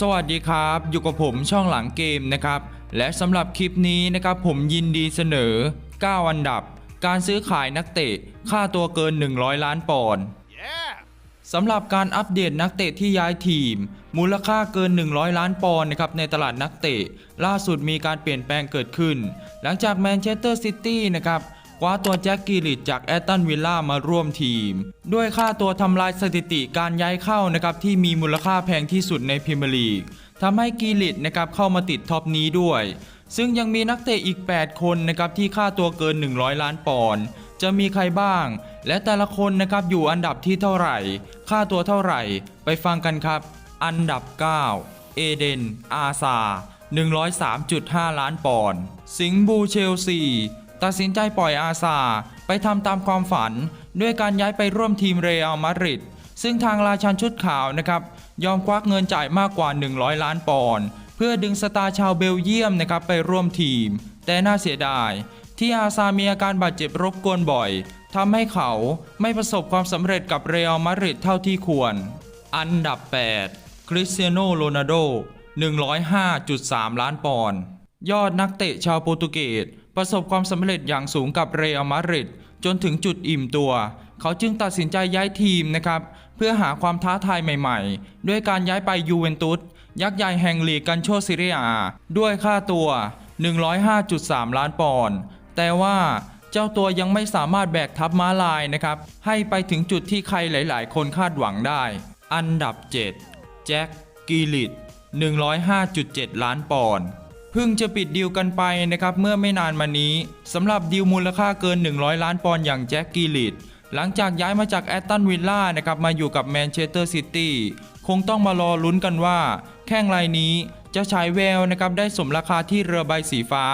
สวัสดีครับ อยู่กับผมช่องหลังเกมนะครับ และสำหรับคลิปนี้นะครับผมยินดีเสนอ 9 อันดับ การซื้อขายนักเตะ ค่าตัวเกิน 100 ล้านปอนด์ Yeah! สำหรับการอัปเดตนักเตะที่ย้ายทีม มูลค่าเกิน 100 ล้านปอนด์นะครับในตลาดนักเตะ ล่าสุดมีการเปลี่ยนแปลงเกิดขึ้น หลังจากแมนเชสเตอร์ซิตี้นะครับ คว้าตัวแจ็คกิลิตจากแอตตันวิลล่ามาร่วมทีม ด้วยค่าตัวทำลายสถิติการย้ายเข้านะครับที่มีมูลค่าแพงที่สุดในพรีเมียร์ลีกทำให้กิลิตนะครับเข้ามาติดท็อปนี้ด้วย ซึ่งยังมีนักเตะอีก 8 คนนะครับที่ค่าตัวเกิน 100 ล้านปอนด์จะมีใครบ้าง และแต่ละคนนะครับอยู่อันดับที่เท่าไหร่ ค่าตัวเท่าไหร่ ไปฟังกันครับ อันดับ 9 เอเดน อาซา 103.5 ล้านปอนด์ สิงบูเชลซี ตัดสินใจปล่อยอาซาไปทำตามความฝัน ด้วยการย้ายไปร่วมทีมเรอัลมาดริดซึ่งทางราชันชุดขาวนะครับ ยอมควักเงินจ่ายมากกว่า 100 ล้านปอนด์เพื่อดึงสตาร์ชาวเบลเยียมนะครับไปร่วมทีม แต่น่าเสียดาย ที่อาซามีอาการบาดเจ็บรบกวนบ่อยทำให้เขาไม่ประสบความสำเร็จกับเรอัลมาดริดเท่าที่ควร อันดับ 8 คริสเตียโนโรนัลโด105.3 ล้านปอนด์ยอดนักเตะชาวโปรตุเกส ประสบความสำเร็จอย่างสูงกับเรอัลมาดริดจนถึงจุดอิ่มตัว เขาจึงตัดสินใจย้ายทีมนะครับ เพื่อหาความท้าทายใหม่ๆ ด้วยการย้ายไปยูเวนตุสยักษ์ใหญ่แห่งลีกกันโชซิเรียด้วยค่าตัว 105.3 ล้านปอนด์แต่ว่าเจ้าตัวยังไม่สามารถแบกทัพม้าลายนะครับ ให้ไปถึงจุดที่ใครหลายๆ คนคาดหวังได้ อันดับ 7 แจ็คกีลิต105.7 ล้านปอนด์ พิ่งจะปิดดีลกันไปนะครับเมื่อไม่นานมานี้สำหรับดีลมูลค่าเกิน 100 ล้านปอนด์อย่างแจ็คกีลิตหลังจากย้ายมาจากแอตตันวิลล่านะครับมาอยู่กับแมนเชสเตอร์ซิตี้คงต้องมารอลุ้นกันว่า แข้งรายนี้จะฉายแววนะครับได้สมราคาที่เรือใบสีฟ้า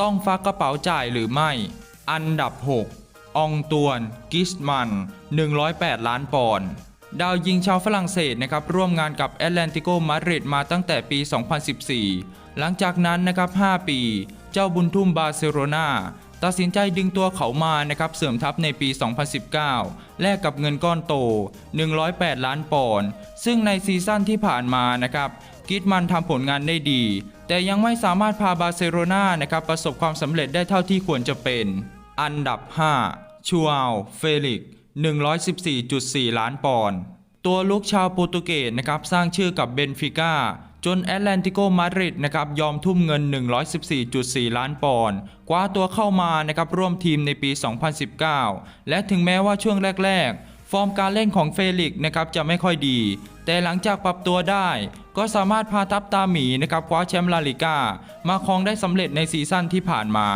ต้องฟักกระเป๋าจ่ายหรือไม่ อันดับ 6อองตวน กิสมัน 108 ล้านปอนด์ดาวยิงชาวฝรั่งเศสนะครับร่วมงานกับแอตแลนติโกมาดริดมาตั้งแต่ปี 2014 หลังจากนั้นนะครับ 5 ปี เจ้าบุญทุ่มบาร์เซโลนาตัดสินใจดึงตัวเขามานะครับเสริมทัพในปี 2019 แลกกับเงินก้อนโต 108 ล้านปอนด์ซึ่งในซีซั่นที่ผ่านมานะครับกิตมันทำผลงานได้ดี แต่ยังไม่สามารถพาบาร์เซโลนานะครับประสบความสำเร็จได้เท่าที่ควรจะเป็น อันดับ 5 ชัวลเฟลิก 114.4 ล้านปอนด์ตัวลุกชาวโปรตุเกสนะครับสร้างชื่อกับเบนฟิก้า จนแอตแลนติโกมาดริดนะครับยอมทุ่มเงิน 114.4 ล้านปอนด์คว้าตัวเข้ามานะครับร่วมทีมในปี 2019 และถึงแม้ว่าช่วงแรก ๆ ฟอร์มการเล่นของเฟลิกซ์นะครับจะไม่ค่อยดี แต่หลังจากปรับตัวได้ ก็สามารถพาทัพตาหมีนะครับคว้าแชมป์ลาลิก้ามาครองได้สำเร็จในซีซั่นที่ผ่านมา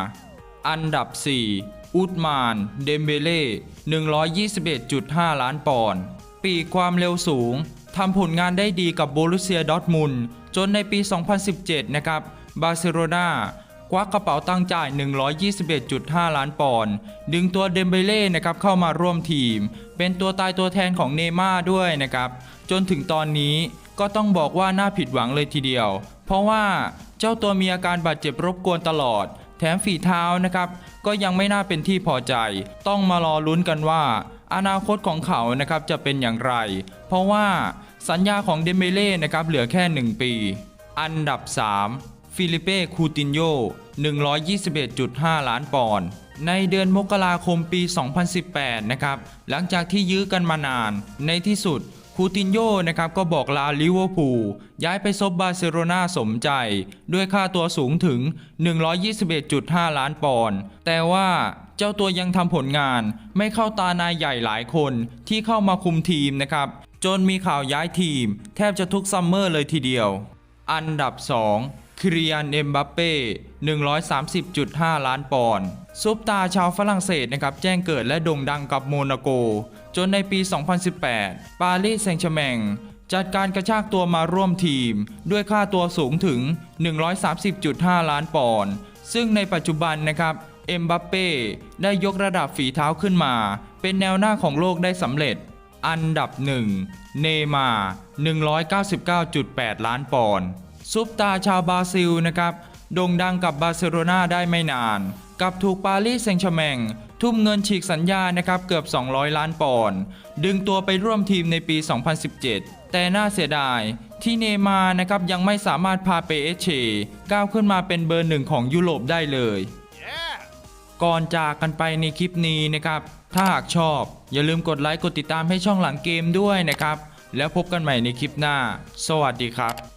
อันดับ 4 อุดมาน เดมเบเล่ 121.5 ล้านปอนด์ปีกความเร็วสูง ทำผลงานได้ดีกับโบรุเซียดอทมุนจนในปี 2017 นะครับ บาร์เซโลนาควักกระเป๋าตังค์จ่าย 121.5 ล้านปอนด์ ดึงตัวเดมเบเล่นะครับเข้ามาร่วมทีม เป็นตัวตายตัวแทนของเนม่าด้วยนะครับ จนถึงตอนนี้ก็ต้องบอกว่าน่าผิดหวังเลยทีเดียว เพราะว่าเจ้าตัวมีอาการบาดเจ็บรบกวนตลอด แถมฝีเท้านะครับ ก็ยังไม่น่าเป็นที่พอใจ ต้องมารอลุ้นกันว่า อนาคตของเขานะครับจะเป็นอย่างไร เพราะว่าสัญญาของเดมเบเล่นะครับเหลือแค่ 1 ปี อันดับ 3 ฟิลิเป้คูตินโย121.5 ล้านปอนด์ในเดือนมกราคมปี 2018 นะครับ หลังจากที่ยื้อกันมานาน ในที่สุดคูตินโยนะครับก็บอกลาลิเวอร์พูลย้ายไปซบบาร์เซโลนาสมใจ ด้วยค่าตัวสูงถึง 121.5 ล้านปอนด์แต่ว่า เจ้าตัวยังทำผลงาน ไม่เข้าตานายใหญ่หลายคนที่เข้ามาคุมทีมนะครับ จนมีข่าวย้ายทีม แทบจะทุกซัมเมอร์เลยทีเดียว อันดับ 2 คริยันเอ็มบัปเป้130.5 ล้านปอนด์ซุปตาชาวฝรั่งเศสนะครับแจ้งเกิดและโด่งดังกับโมนาโก จนในปี 2018 ปารีสแซงต์แชแมงจัดการกระชากตัวมาร่วมทีม ด้วยค่าตัวสูงถึง 130.5 ล้านปอนด์ซึ่งในปัจจุบันนะครับ เอ็มบัปเป้ได้ยกระดับฝีเท้าขึ้นมา เป็นแนวหน้าของโลกได้สำเร็จ อันดับ 1 เนย์มา 199.8 ล้านปอนด์ซุปตาชาวบราซิลนะครับโด่งดังกับบาร์เซโลนาได้ไม่นาน กับถูกปารีสแซงต์แชร์แมง ทุ่มเงินฉีกสัญญานะครับเกือบ 200 ล้านปอนด์ดึงตัวไปร่วมทีมในปี 2017 แต่น่าเสียดายที่เนมานะครับยังไม่สามารถพาเปเอเชก้าวขึ้นมาเป็นเบอร์หนึ่งของยุโรปได้เลย ก่อนจากกันไปในคลิปนี้นะครับ ถ้าหากชอบ อย่าลืมกดไลค์กดติดตามให้ช่องหลังเกมด้วยนะครับ แล้วพบกันใหม่ในคลิปหน้า สวัสดีครับ